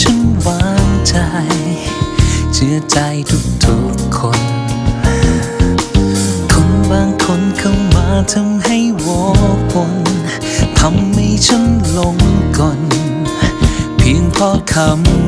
ฉันวางใจ เชื่อใจทุกๆคน คนบางคนเข้ามาทำให้วอกวนทำให้ฉันหลงก่อนเพียงเพราะคำ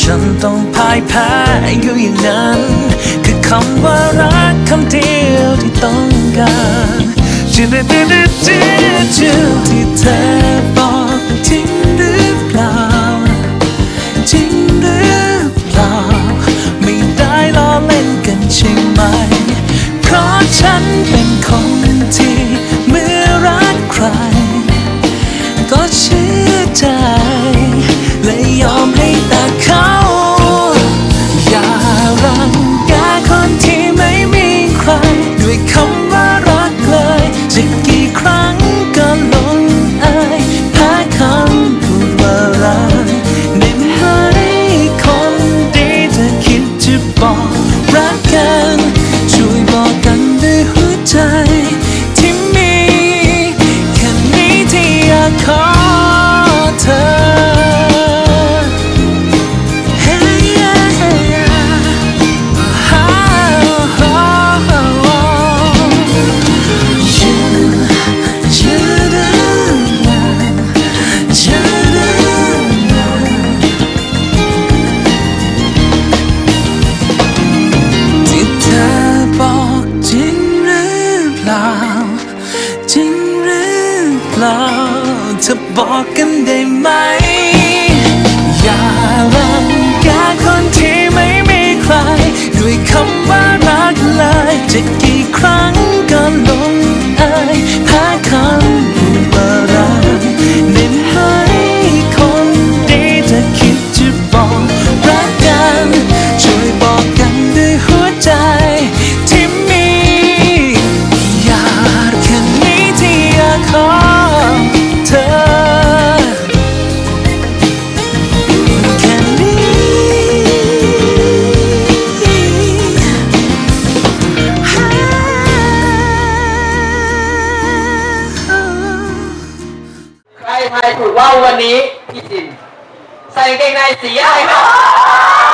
ฉันต้องพ่ายแพ้อยู่อย่างนั้น คือคำว่ารักคำเดียวที่ต้องการจิตติดจิตจิตที่เธอบอกจริงหรือเปล่าจริงหรือเปล่า ไม่ได้ล้อเล่นกันใช่ไหม เพราะฉันเป็นคนที่เมื่อรักใคร ก็เชื่อใจ my ทายถูกว่าวันนี้พี่จิน ใส่เกงในสีอะไรครับ